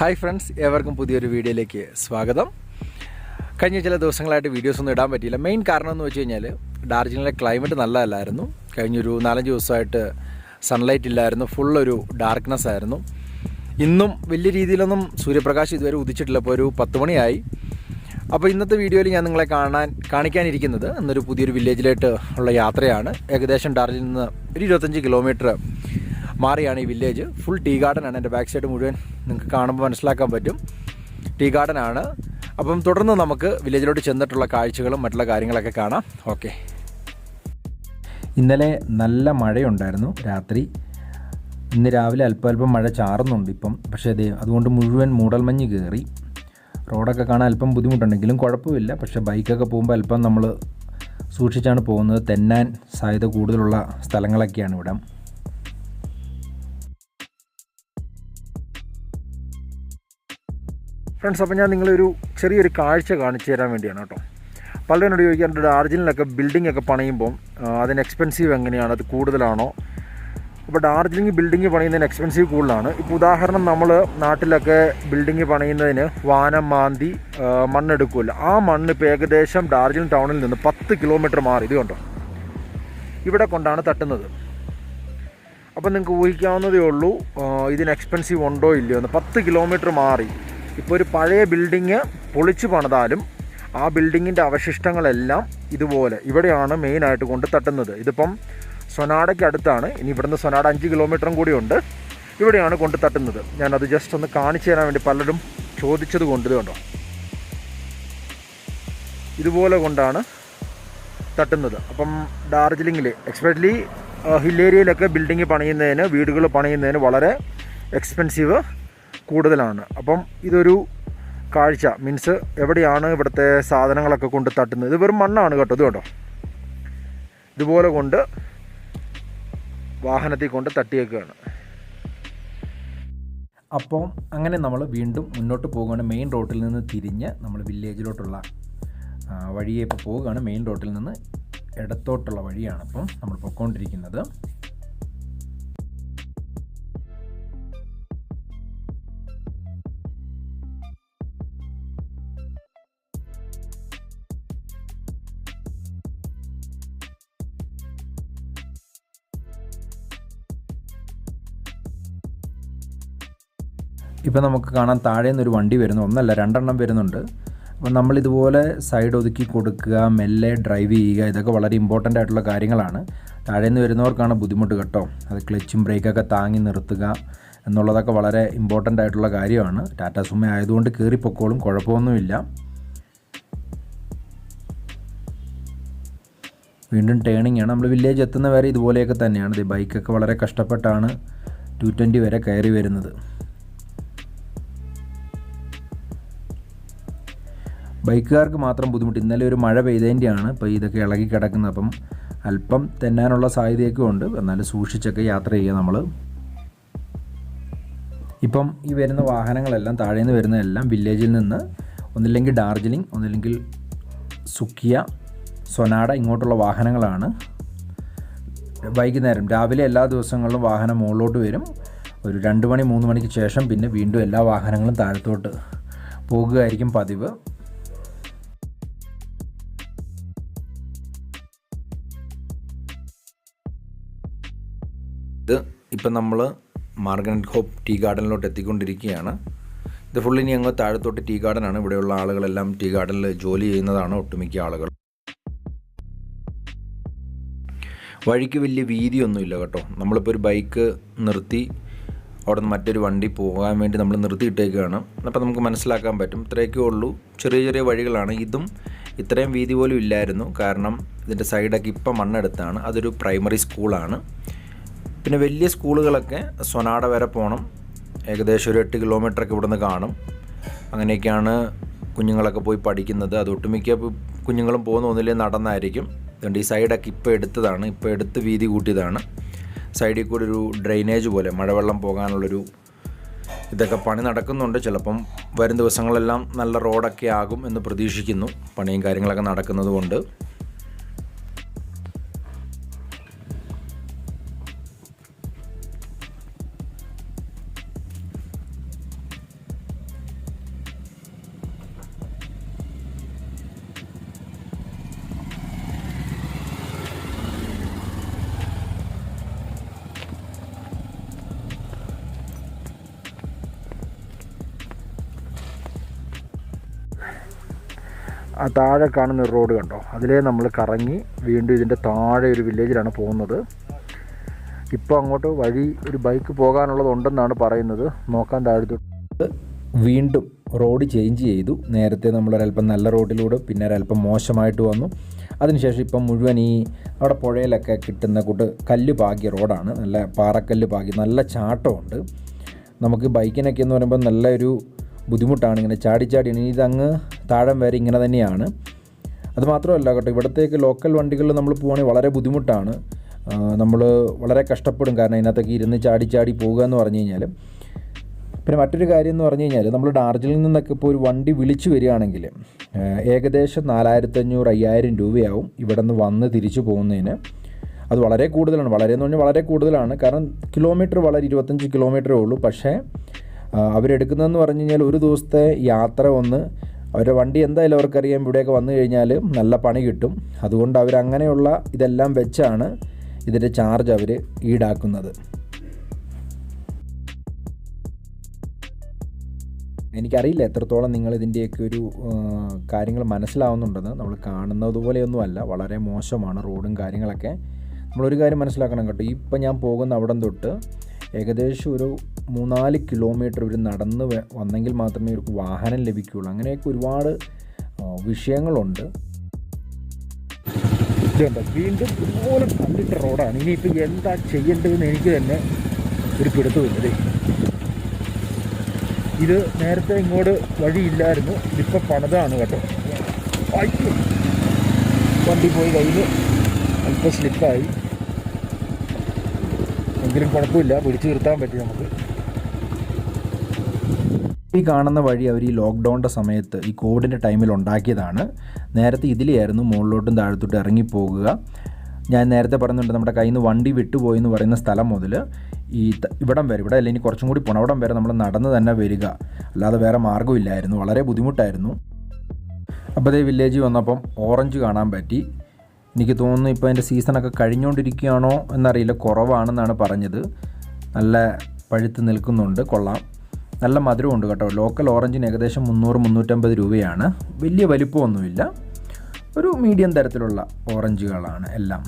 Hi friends ഏവർക്കും പുതിയൊരു വീഡിയോയിലേക്ക് സ്വാഗതം. കഴിഞ്ഞ ചില ദിവസങ്ങളായിട്ട് വീഡിയോസ് ഒന്നും ഇടാൻ പറ്റിയില്ല. മെയിൻ കാരണം എന്ന് വെച്ച് കഴിഞ്ഞാൽ ഡാർജിലിങ്ങിലെ ക്ലൈമറ്റ് നല്ലതല്ലായിരുന്നു. കഴിഞ്ഞൊരു നാലഞ്ച് ദിവസമായിട്ട് സൺലൈറ്റ് ഇല്ലായിരുന്നു ഫുള്ളൊരു ഡാർക്ക്നെസ് ആയിരുന്നു. ഇന്നും വലിയ രീതിയിലൊന്നും സൂര്യപ്രകാശം ഇതുവരെ ഉദിച്ചിട്ടില്ല. ഇപ്പോൾ ഒരു പത്ത് മണിയായി. അപ്പോൾ ഇന്നത്തെ വീഡിയോയിൽ ഞാൻ നിങ്ങളെ കാണാൻ കാണിക്കാനിരിക്കുന്നത് ഇന്നൊരു പുതിയൊരു വില്ലേജിലേക്ക് ഉള്ള യാത്രയാണ്. ഏകദേശം ഡാർജിലിൽ നിന്ന് ഒരു ഇരുപത്തഞ്ച് കിലോമീറ്റർ മാറിയാണ് ഈ വില്ലേജ് ഫുൾ ടീ ഗാർഡൻ ആണ് എന്റെ ബാക്ക് സൈഡ് മുഴുവൻ. നിങ്ങൾക്ക് കാണുമ്പോൾ മനസ്സിലാക്കാൻ പറ്റും. ടീ ഗാർഡൻ ആണ്. അപ്പം തുടർന്ന് നമുക്ക് വില്ലേജിലോട്ട് ചെന്നിട്ടുള്ള കാഴ്ചകളും മറ്റുള്ള കാര്യങ്ങളൊക്കെ കാണാം. ഓക്കെ ഇന്നലെ നല്ല മഴയുണ്ടായിരുന്നു രാത്രി. ഇന്ന് രാവിലെ അല്പം അല്പം മഴ ചാറുന്നുണ്ട് ഇപ്പം. പക്ഷേ അതേ അതുകൊണ്ട് മുഴുവൻ മൂടൽമഞ്ഞ് കയറി റോഡൊക്കെ കാണാൻ അല്പം ബുദ്ധിമുട്ടുണ്ടെങ്കിലും കുഴപ്പമില്ല. പക്ഷേ ബൈക്കൊക്കെ പോകുമ്പോൾ അല്പം നമ്മൾ സൂക്ഷിച്ചാണ് പോകുന്നത്. തെന്നാൻ സാധ്യത കൂടുതലുള്ള സ്ഥലങ്ങളൊക്കെയാണ് ഇവിടെ. ഫ്രണ്ട്സ് അപ്പോൾ ഞാൻ നിങ്ങളൊരു ചെറിയൊരു കാഴ്ച കാണിച്ചു തരാൻ വേണ്ടിയാണ് കേട്ടോ. പലരും എന്നോട് ചോദിക്കാറുണ്ട് ഡാർജിലിങ്ങിലൊക്കെ ബിൽഡിംഗ് ഒക്കെ പണിയുമ്പം അതിന് എക്സ്പെൻസീവ് എങ്ങനെയാണ്? അത് കൂടുതലാണോ? അപ്പോൾ ഡാർജിലിംഗ് ബിൽഡിംഗ് പണിയുന്നതിന് എക്സ്പെൻസീവ് കൂടുതലാണ്. ഇപ്പോൾ ഉദാഹരണം നമ്മൾ നാട്ടിലൊക്കെ ബിൽഡിംഗ് പണിയുന്നതിന് വാനം മാന്തി മണ്ണെടുക്കുമല്ലോ ആ മണ്ണ് ഇപ്പോൾ ഏകദേശം ഡാർജിലിംഗ് ടൗണിൽ നിന്ന് പത്ത് കിലോമീറ്റർ മാറി. ഇത് കണ്ടോ? ഇവിടെ കൊണ്ടാണ് തട്ടുന്നത്. അപ്പോൾ നിങ്ങൾക്ക് ഊഹിക്കാവുന്നതേ ഉള്ളൂ ഇതിന് എക്സ്പെൻസീവ് ഉണ്ടോ ഇല്ലയോ എന്ന്. പത്ത് കിലോമീറ്റർ മാറി. ഇപ്പോൾ ഒരു പഴയ ബിൽഡിങ് പൊളിച്ച് പണിതാലും ആ ബിൽഡിങ്ങിന്റെ അവശിഷ്ടങ്ങളെല്ലാം ഇതുപോലെ ഇവിടെയാണ് മെയിനായിട്ട് കൊണ്ട് തട്ടുന്നത്. ഇതിപ്പം സൊനാടയ്ക്ക് അടുത്താണ്. ഇനി ഇവിടുന്ന് സൊനാട അഞ്ച് കിലോമീറ്ററും കൂടിയുണ്ട് ഇവിടെയാണ് കൊണ്ട് തട്ടുന്നത്. ഞാനത് ജസ്റ്റ് ഒന്ന് കാണിച്ചു തരാൻ വേണ്ടി പലരും ചോദിച്ചത് കൊണ്ട് കണ്ടോ? ഇതുപോലെ കൊണ്ടാണ് തട്ടുന്നത്. അപ്പം ഡാർജിലിങ്ങിൽ എക്സ്പെഷ്യലി ഹിൽ ഏരിയയിലൊക്കെ ബിൽഡിങ് പണിയുന്നതിന് വീടുകൾ പണിയുന്നതിന് വളരെ എക്സ്പെൻസീവ് കൂടുതലാണ്. അപ്പം ഇതൊരു കാഴ്ച. മീൻസ് എവിടെയാണ് ഇവിടുത്തെ സാധനങ്ങളൊക്കെ കൊണ്ട് തട്ടുന്നത്? ഇത് വെറും മണ്ണാണ് കേട്ടോ. ഇത് കേട്ടോ ഇതുപോലെ കൊണ്ട് വാഹനത്തിൽ കൊണ്ട് തട്ടിയേക്കുകയാണ് അപ്പോൾ അങ്ങനെ നമ്മൾ വീണ്ടും മുന്നോട്ട് പോവുകയാണ്. മെയിൻ റോഡിൽ നിന്ന് തിരിഞ്ഞ് നമ്മൾ വില്ലേജിലോട്ടുള്ള വഴിയെ ഇപ്പോൾ പോവുകയാണ്. മെയിൻ റോഡിൽ നിന്ന് ഇടത്തോട്ടുള്ള വഴിയാണ് ഇപ്പം നമ്മൾ പൊയ്ക്കൊണ്ടിരിക്കുന്നത്. ഇപ്പം നമുക്ക് കാണാൻ താഴെ നിന്നൊരു വണ്ടി വരുന്നു. ഒന്നല്ല രണ്ടെണ്ണം വരുന്നുണ്ട്. അപ്പം നമ്മൾ ഇതുപോലെ സൈഡ് ഒതുക്കി കൊടുക്കുക മെല്ലെ ഡ്രൈവ് ചെയ്യുക ഇതൊക്കെ വളരെ ഇമ്പോർട്ടന്റ് ആയിട്ടുള്ള കാര്യങ്ങളാണ്. താഴെ നിന്ന് വരുന്നവർക്കാണ് ബുദ്ധിമുട്ട് കേട്ടോ. അത് ക്ലച്ചും ബ്രേക്കൊക്കെ താങ്ങി നിർത്തുക എന്നുള്ളതൊക്കെ വളരെ ഇമ്പോർട്ടന്റ് ആയിട്ടുള്ള കാര്യമാണ്. ടാറ്റ സുമ ആയതുകൊണ്ട് കയറിപ്പൊക്കോളും കുഴപ്പമൊന്നുമില്ല. വീണ്ടും ടേണിംഗ് ആണ്. നമ്മൾ വില്ലേജ് എത്തുന്ന വരെ ഇതുപോലെയൊക്കെ തന്നെയാണ്. ബൈക്കൊക്കെ വളരെ കഷ്ടപ്പെട്ടാണ് ടു ട്വന്റി വരെ കയറി വരുന്നത്. ബൈക്കുകാർക്ക് മാത്രം ബുദ്ധിമുട്ട്. ഇന്നലെ ഒരു മഴ പെയ്തതിന്റെയാണ് ഇപ്പോൾ ഇതൊക്കെ ഇളകി കിടക്കുന്നത്. അപ്പം അല്പം തെന്നാനുള്ള സാധ്യതയൊക്കെ ഉണ്ട്. എന്നാലും സൂക്ഷിച്ചൊക്കെ യാത്ര ചെയ്യുക നമ്മൾ. ഇപ്പം ഈ വരുന്ന വാഹനങ്ങളെല്ലാം താഴെ നിന്ന് വരുന്നതെല്ലാം വില്ലേജിൽ നിന്ന് ഒന്നില്ലെങ്കിൽ ഡാർജിലിംഗ് ഒന്നില്ലെങ്കിൽ സുക്കിയ സൊനാഡ ഇങ്ങോട്ടുള്ള വാഹനങ്ങളാണ്. വൈകുന്നേരം രാവിലെ എല്ലാ ദിവസങ്ങളിലും വാഹനം മുകളിലോട്ട് വരും. ഒരു രണ്ട് മണി മൂന്ന് മണിക്ക് ശേഷം പിന്നെ വീണ്ടും എല്ലാ വാഹനങ്ങളും താഴത്തോട്ട് പോകുകയായിരിക്കും പതിവ്. ഇപ്പം നമ്മൾ മാർഗനറ്റ് ഹോപ്പ് ടീ ഗാർഡനിലോട്ട് എത്തിക്കൊണ്ടിരിക്കുകയാണ്. ഇത് ഫുള്ളി ഇനി അങ്ങ് താഴത്തോട്ട് ടീ ഗാർഡനാണ്. ഇവിടെയുള്ള ആളുകളെല്ലാം ടീ ഗാർഡനിൽ ജോലി ചെയ്യുന്നതാണ് ഒട്ടുമിക്ക ആളുകൾ വഴിക്ക് വലിയ വീതിയൊന്നുമില്ല കേട്ടോ. നമ്മളിപ്പോൾ ഒരു ബൈക്ക് നിർത്തി അവിടെ നിന്ന് മറ്റൊരു വണ്ടി പോകാൻ വേണ്ടി നമ്മൾ നിർത്തിയിട്ടേക്കുകയാണ് അപ്പോൾ നമുക്ക് മനസ്സിലാക്കാൻ പറ്റും. ഇത്രയൊക്കെ ഉള്ളൂ. ചെറിയ ചെറിയ വഴികളാണ്. ഇതും ഇത്രയും വീതി പോലും ഇല്ലായിരുന്നു. കാരണം ഇതിന്റെ സൈഡൊക്കെ ഇപ്പം മണ്ണെടുത്താണ്. അതൊരു പ്രൈമറി സ്കൂളാണ് പിന്നെ വലിയ സ്കൂളുകളൊക്കെ സൊനാട വരെ പോകണം ഏകദേശം ഒരു എട്ട് കിലോമീറ്ററൊക്കെ ഇവിടുന്ന് കാണും. അങ്ങനെയൊക്കെയാണ് കുഞ്ഞുങ്ങളൊക്കെ പോയി പഠിക്കുന്നത്. അത് ഒട്ടുമിക്ക കുഞ്ഞുങ്ങളും പോകുന്ന ഒന്നിലേ നടന്നായിരിക്കും. അതുകൊണ്ട് ഈ സൈഡൊക്കെ ഇപ്പോൾ എടുത്തതാണ്. ഇപ്പോൾ എടുത്ത് വീതി കൂട്ടിയതാണ്. സൈഡിൽ കൂടി ഒരു ഡ്രെയിനേജ് പോലെ മഴവെള്ളം പോകാനുള്ളൊരു ഇതൊക്കെ പണി നടക്കുന്നുണ്ട്. ചിലപ്പം വരും ദിവസങ്ങളെല്ലാം നല്ല റോഡൊക്കെ ആകും എന്ന് പ്രതീക്ഷിക്കുന്നു. പണിയും കാര്യങ്ങളൊക്കെ നടക്കുന്നത് കൊണ്ട് ആ താഴെ കാണുന്ന ഒരു റോഡ് കണ്ടോ? അതിലേ നമ്മൾ കറങ്ങി വീണ്ടും ഇതിന്റെ താഴെ ഒരു വില്ലേജിലാണ് പോകുന്നത്. ഇപ്പോൾ അങ്ങോട്ട് വഴി ഒരു ബൈക്ക് പോകാനുള്ളതുണ്ടെന്നാണ് പറയുന്നത്. നോക്കാൻ താഴത്തോട്ട്. വീണ്ടും റോഡ് ചേഞ്ച് ചെയ്തു. നേരത്തെ നമ്മളൊരല്പം നല്ല റോഡിലൂടെ പിന്നെ ഒരല്പം മോശമായിട്ട് വന്നു. അതിനുശേഷം ഇപ്പം മുഴുവൻ ഈ അവിടെ പുഴയിലൊക്കെ കിട്ടുന്ന കൂട്ട് കല്ല് പാകിയ റോഡാണ്. നല്ല പാറക്കല്ല് പാകി നല്ല ചാട്ടമുണ്ട്. നമുക്ക് ബൈക്കിനൊക്കെ എന്ന് പറയുമ്പോൾ നല്ലൊരു ബുദ്ധിമുട്ടാണ്. ഇങ്ങനെ ചാടി ചാടി ഇനി ഇതങ്ങ് താഴം വരെ ഇങ്ങനെ തന്നെയാണ്. അതുമാത്രമല്ല കേട്ടോ ഇവിടത്തേക്ക് ലോക്കൽ വണ്ടികളിൽ നമ്മൾ പോവുകയാണെങ്കിൽ വളരെ ബുദ്ധിമുട്ടാണ്. നമ്മൾ വളരെ കഷ്ടപ്പെടും. കാരണം ഇതിനകത്തൊക്കെ ഇരുന്ന് ചാടി ചാടി പോകുക എന്ന് പറഞ്ഞു കഴിഞ്ഞാൽ പിന്നെ മറ്റൊരു കാര്യം എന്ന് പറഞ്ഞു കഴിഞ്ഞാൽ നമ്മൾ ഡാർജിലിംഗിൽ നിന്നൊക്കെ ഇപ്പോൾ ഒരു വണ്ടി വിളിച്ചു വരികയാണെങ്കിൽ ഏകദേശം നാലായിരത്തഞ്ഞൂറ് അയ്യായിരം രൂപയാവും ഇവിടെ നിന്ന് വന്ന് തിരിച്ചു പോകുന്നതിന്. അത് വളരെ കൂടുതലാണ്. വളരെ എന്ന് പറഞ്ഞാൽ വളരെ കൂടുതലാണ്. കാരണം കിലോമീറ്റർ വളരെ ഇരുപത്തഞ്ച് കിലോമീറ്ററേ ഉള്ളൂ. പക്ഷേ അവരെടുക്കുന്നതെന്ന് പറഞ്ഞു കഴിഞ്ഞാൽ ഒരു ദിവസത്തെ യാത്ര ഒന്ന് അവരുടെ വണ്ടി എന്തായാലും അവർക്കറിയാം. ഇവിടെയൊക്കെ വന്നു കഴിഞ്ഞാൽ നല്ല പണി കിട്ടും. അതുകൊണ്ട് അവരങ്ങനെയുള്ള ഇതെല്ലാം വെച്ചാണ് ഇതിന്റെ ചാർജ് അവർ ഈടാക്കുന്നത്. എനിക്കറിയില്ല എത്രത്തോളം നിങ്ങൾ ഇതിന്റെയൊക്കെ ഒരു കാര്യങ്ങൾ മനസ്സിലാവുന്നുണ്ടെന്ന്. നമ്മൾ കാണുന്നത് പോലെയൊന്നുമല്ല. വളരെ മോശമാണ് റോഡും കാര്യങ്ങളൊക്കെ. നമ്മളൊരു കാര്യം മനസ്സിലാക്കണം കേട്ടോ. ഇപ്പം ഞാൻ പോകുന്ന അവിടം തൊട്ട് ഏകദേശം ഒരു മൂന്നാൽ കിലോമീറ്റർ ഇവർ നടന്ന് വന്നെങ്കിൽ മാത്രമേ ഇവർക്ക് വാഹനം ലഭിക്കുകയുള്ളൂ അങ്ങനെയൊക്കെ ഒരുപാട് വിഷയങ്ങളുണ്ട്. വീണ്ടും ഇതുപോലെ കണ്ടിട്ട റോഡാണ്. ഇനി ഇനിയിപ്പോൾ എന്താ ചെയ്യേണ്ടതെന്ന് എനിക്ക് തന്നെ ഒരു പിടുത്തമില്ല ദേ. ഇത് നേരത്തെ ഇങ്ങോട്ട് വഴിയില്ലായിരുന്നു. ഇതിപ്പോൾ പണിതാണ് കേട്ടോ. വണ്ടി പോയി കയ്യിൽ അല്പം സ്ലിപ്പായി എങ്കിലും കുഴപ്പമില്ല. പിടിച്ചു നിർത്താൻ പറ്റി നമുക്ക്. ഈ കാണുന്ന വഴി അവർ ഈ ലോക്ക്ഡൗണിന്റെ സമയത്ത് ഈ കോവിഡിന്റെ ടൈമിൽ ഉണ്ടാക്കിയതാണ്. നേരത്തെ ഇതിലെയായിരുന്നു മുകളിലോട്ടും താഴത്തോട്ടും ഇറങ്ങിപ്പോകുക. ഞാൻ നേരത്തെ പറഞ്ഞിട്ടുണ്ട് നമ്മുടെ കയ്യിൽ നിന്ന് വണ്ടി വിട്ടുപോയി എന്ന് പറയുന്ന സ്ഥലം മുതൽ ഈ ഇവിടം വരെ ഇവിടെ അല്ലെങ്കിൽ കുറച്ചും കൂടി പുണവിടം വരെ നമ്മൾ നടന്ന് തന്നെ വരിക. അല്ലാതെ വേറെ മാർഗമില്ലായിരുന്നു. വളരെ ബുദ്ധിമുട്ടായിരുന്നു. അപ്പോൾ അതേ വില്ലേജിൽ വന്നപ്പം ഓറഞ്ച് കാണാൻ പറ്റി. എനിക്ക് തോന്നുന്നു ഇപ്പോൾ അതിന്റെ സീസണൊക്കെ കഴിഞ്ഞുകൊണ്ടിരിക്കുകയാണോ എന്നറിയില്ല. കുറവാണെന്നാണ് പറഞ്ഞത്. നല്ല പഴുത്ത് നിൽക്കുന്നുണ്ട്. കൊള്ളാം. നല്ല മധുരമുണ്ട് കേട്ടോ. ലോക്കൽ ഓറഞ്ചിന് ഏകദേശം മുന്നൂറ് മുന്നൂറ്റമ്പത് രൂപയാണ്. വലിയ വലിപ്പമൊന്നുമില്ല. ഒരു മീഡിയം തരത്തിലുള്ള ഓറഞ്ചുകളാണ് എല്ലാം.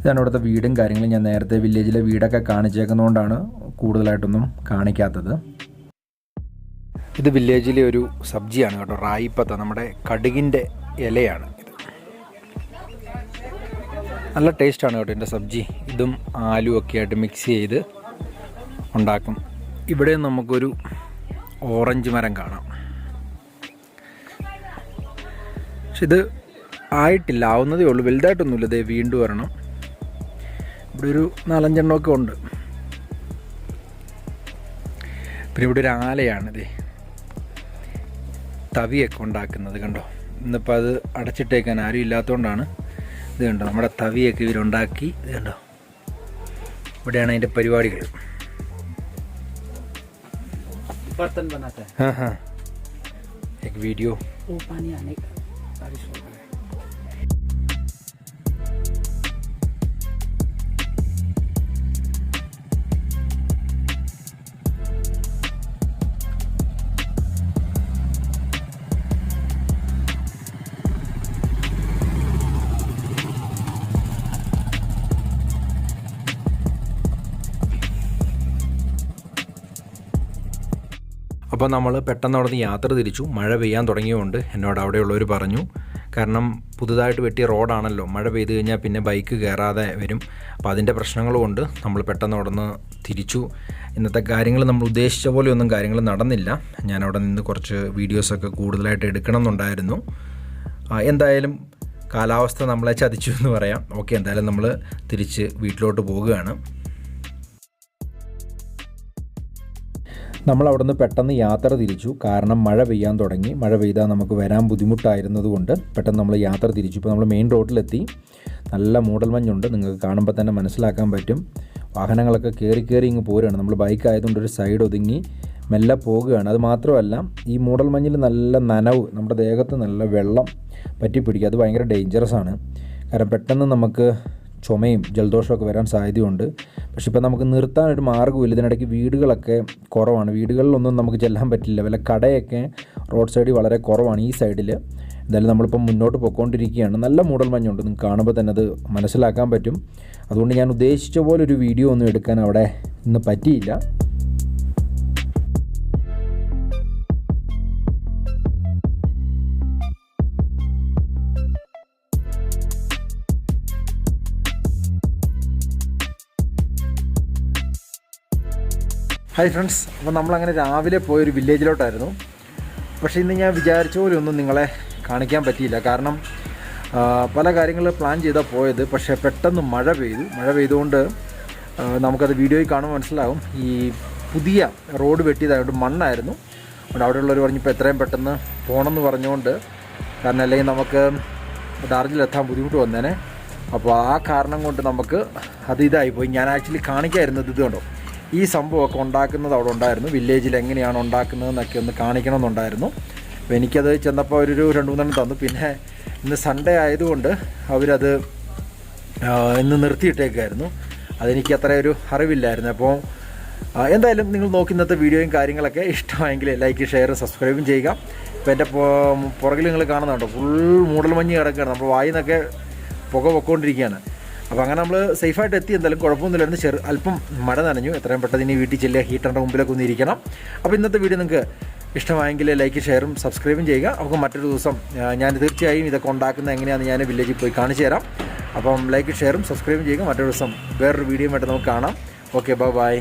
ഇതാണ് ഇവിടുത്തെ വീടും കാര്യങ്ങളും. ഞാൻ നേരത്തെ വില്ലേജിലെ വീടൊക്കെ കാണിച്ചേക്കുന്നതുകൊണ്ടാണ് കൂടുതലായിട്ടൊന്നും കാണിക്കാത്തത്. ഇത് വില്ലേജിലെ ഒരു സബ്ജിയാണ് കേട്ടോ. റായിപ്പത്ത നമ്മുടെ കടുകിന്റെ ഇലയാണ് ഇത്. നല്ല ടേസ്റ്റാണ് കേട്ടോ എന്റെ സബ്ജി. ഇതും ആലു ഒക്കെ ആയിട്ട് മിക്സ് ചെയ്ത് ഉണ്ടാക്കും. ഇവിടെ നമുക്കൊരു ഓറഞ്ച് മരം കാണാം. പക്ഷെ ഇത് ആയിട്ടില്ല ആവുന്നതേ ഉള്ളൂ. വലുതായിട്ടൊന്നുമില്ല. ഇതേ വീണ്ടും വരണം. ഇവിടെ ഒരു നാലഞ്ചെണ്ണമൊക്കെ ഉണ്ട്. പിന്നെ ഇവിടെ ഒരു ആലയാണ് ഇതേ. തവിയൊക്കെ ഉണ്ടാക്കുന്നത് കണ്ടോ ഇന്നിപ്പോൾ അത് അടച്ചിട്ടേക്കാൻ ആരും ഇല്ലാത്തതുകൊണ്ടാണ് ഇത് കണ്ടോ നമ്മുടെ തവിയൊക്കെ ഇവരുണ്ടാക്കി ഇത് കണ്ടോ ഇവിടെയാണ് അതിൻ്റെ പരിപാടികൾ बर्तन बनाता है हाँ हाँ एक वीडियो वो पानी आने का बारिश हो അപ്പോൾ നമ്മൾ പെട്ടെന്ന് അവിടെ നിന്ന് യാത്ര തിരിച്ചു. മഴ പെയ്യാൻ തുടങ്ങിയതുകൊണ്ട് എന്നോട് അവിടെയുള്ളവർ പറഞ്ഞു കാരണം പുതുതായിട്ട് വെട്ടിയ റോഡാണല്ലോ മഴ പെയ്ത് കഴിഞ്ഞാൽ പിന്നെ ബൈക്ക് കയറാതെ വരും. അപ്പോൾ അതിന്റെ പ്രശ്നങ്ങൾ കൊണ്ട് നമ്മൾ പെട്ടെന്ന് അവിടെ നിന്ന് തിരിച്ചു. ഇന്നത്തെ കാര്യങ്ങൾ നമ്മൾ ഉദ്ദേശിച്ച പോലെയൊന്നും കാര്യങ്ങൾ നടന്നില്ല. ഞാൻ അവിടെ നിന്ന് കുറച്ച് വീഡിയോസൊക്കെ കൂടുതലായിട്ട് എടുക്കണം എന്നുണ്ടായിരുന്നു. എന്തായാലും കാലാവസ്ഥ നമ്മളെ ചതിച്ചു എന്ന് പറയാം. ഓക്കെ എന്തായാലും നമ്മൾ തിരിച്ച് വീട്ടിലോട്ട് പോവുകയാണ്. നമ്മൾ അവിടെ നിന്ന് പെട്ടെന്ന് യാത്ര തിരിച്ചു. കാരണം മഴ പെയ്യാൻ തുടങ്ങി. മഴ പെയ്താൽ നമുക്ക് വരാൻ ബുദ്ധിമുട്ടായിരുന്നതുകൊണ്ട് പെട്ടെന്ന് നമ്മൾ യാത്ര തിരിച്ചു. ഇപ്പോൾ നമ്മൾ മെയിൻ റോഡിലെത്തി. നല്ല മൂടൽമഞ്ഞുണ്ട് നിങ്ങൾക്ക് കാണുമ്പോൾ തന്നെ മനസ്സിലാക്കാൻ പറ്റും. വാഹനങ്ങളൊക്കെ കയറി കയറി ഇങ്ങ് പോരുകയാണ്. നമ്മൾ ബൈക്ക് ആയതുകൊണ്ട് ഒരു സൈഡ് ഒതുങ്ങി മെല്ലെ പോകുകയാണ്. അത് മാത്രമല്ല ഈ മൂടൽമഞ്ഞിൽ നല്ല നനവ് നമ്മുടെ ദേഹത്ത് നല്ല വെള്ളം പറ്റി പിടിക്കുക അത് ഭയങ്കര ഡേഞ്ചറസ് ആണ്. കാരണം പെട്ടെന്ന് നമുക്ക് ചുമയും ജലദോഷമൊക്കെ വരാൻ സാധ്യതയുണ്ട്. പക്ഷെ ഇപ്പോൾ നമുക്ക് നിർത്താനൊരു മാർഗമില്ല ഇതിനിടയ്ക്ക് വീടുകളൊക്കെ കുറവാണ്. വീടുകളിലൊന്നും നമുക്ക് ചെല്ലാൻ പറ്റില്ല. വല്ല കടയൊക്കെ റോഡ് സൈഡിൽ വളരെ കുറവാണ് ഈ സൈഡിൽ. എന്തായാലും നമ്മളിപ്പം മുന്നോട്ട് പോയിക്കൊണ്ടിരിക്കുകയാണ്. നല്ല മൂടൽ മഞ്ഞുണ്ട്. നിങ്ങൾക്ക് കാണുമ്പോൾ തന്നെ അത് മനസ്സിലാക്കാൻ പറ്റും. അതുകൊണ്ട് ഞാൻ ഉദ്ദേശിച്ച പോലെ ഒരു വീഡിയോ ഒന്നും എടുക്കാൻ അവിടെ ഇന്ന് പറ്റിയില്ല. ഹായ് ഫ്രണ്ട്സ് അപ്പോൾ നമ്മളങ്ങനെ രാവിലെ പോയൊരു വില്ലേജിലോട്ടായിരുന്നു പക്ഷേ ഇന്ന് ഞാൻ വിചാരിച്ച പോലെ ഒന്നും നിങ്ങളെ കാണിക്കാൻ പറ്റിയില്ല. കാരണം പല കാര്യങ്ങൾ പ്ലാൻ ചെയ്താൽ പോയത്. പക്ഷേ പെട്ടെന്ന് മഴ പെയ്തു. മഴ പെയ്തുകൊണ്ട് നമുക്കത് വീഡിയോയിൽ കാണുമ്പോൾ മനസ്സിലാവും. ഈ പുതിയ റോഡ് വെട്ടിയതായതുകൊണ്ട് മണ്ണായിരുന്നു. അതുകൊണ്ട് അവിടെയുള്ളവർ പറഞ്ഞപ്പോൾ എത്രയും പെട്ടെന്ന് പോകണമെന്ന് പറഞ്ഞുകൊണ്ട് കാരണം അല്ലെങ്കിൽ നമുക്ക് ഡാർജിലെത്താൻ ബുദ്ധിമുട്ട് വന്നേനെ. അപ്പോൾ ആ കാരണം കൊണ്ട് നമുക്ക് അത് ഇതായിപ്പോയി. ഞാൻ ആക്ച്വലി കാണിക്കായിരുന്നത് ഇത് ഈ സംഭവമൊക്കെ ഉണ്ടാക്കുന്നത് അവിടെ ഉണ്ടായിരുന്നു. വില്ലേജിൽ എങ്ങനെയാണ് ഉണ്ടാക്കുന്നതെന്നൊക്കെ ഒന്ന് കാണിക്കണമെന്നുണ്ടായിരുന്നു. അപ്പോൾ എനിക്കത് ചെന്നപ്പോൾ അവരൊരു രണ്ട് മൂന്നെണ്ണം തന്നു. പിന്നെ ഇന്ന് സൺഡേ ആയതുകൊണ്ട് അവരത് ഇന്ന് നിർത്തിയിട്ടേക്കായിരുന്നു. അതെനിക്ക് അത്ര ഒരു അറിവില്ലായിരുന്നു. അപ്പോൾ എന്തായാലും നിങ്ങൾ നോക്കി ഇന്നത്തെ വീഡിയോയും കാര്യങ്ങളൊക്കെ ഇഷ്ടമായെങ്കിൽ ലൈക്ക് ഷെയർ സബ്സ്ക്രൈബും ചെയ്യുക. ഇപ്പോൾ എന്റെ പുറകിൽ നിങ്ങൾ കാണുന്നുണ്ടോ? ഫുൾ മൂടൽ മഞ്ഞ് കിടക്കുകയാണ്. നമ്മൾ വായിൽ നിന്നൊക്കെ പുക പൊക്കോണ്ടിരിക്കുകയാണ്. അപ്പോൾ അങ്ങനെ നമ്മൾ സേഫായിട്ട് എത്തി. എന്തായാലും കുഴപ്പമൊന്നുമില്ലായിരുന്നു. ചെറു അല്പം മഴ നനഞ്ഞു. എത്രയും പെട്ടെന്ന് ഇനി വീട്ടിൽ ചെല്ലുക ഹീറ്ററിന്റെ മുമ്പിലൊക്കെ ഒന്ന് ഇരിക്കണം. അപ്പോൾ ഇന്നത്തെ വീഡിയോ നിങ്ങൾക്ക് ഇഷ്ടമായെങ്കിൽ ലൈക്ക് ഷെയറും സബ്സ്ക്രൈബും ചെയ്യുക. അപ്പോൾ മറ്റൊരു ദിവസം ഞാൻ തീർച്ചയായും ഇതൊക്കെ ഉണ്ടാക്കുന്നത് എങ്ങനെയാണെന്ന് ഞാൻ വില്ലേജിൽ പോയി കാണിച്ചു തരാം. അപ്പം ലൈക്ക് ഷെയറും സബ്സ്ക്രൈബും ചെയ്യുക. മറ്റൊരു ദിവസം വേറൊരു വീഡിയോ ആയിട്ട് നമുക്ക് കാണാം. Okay bye bye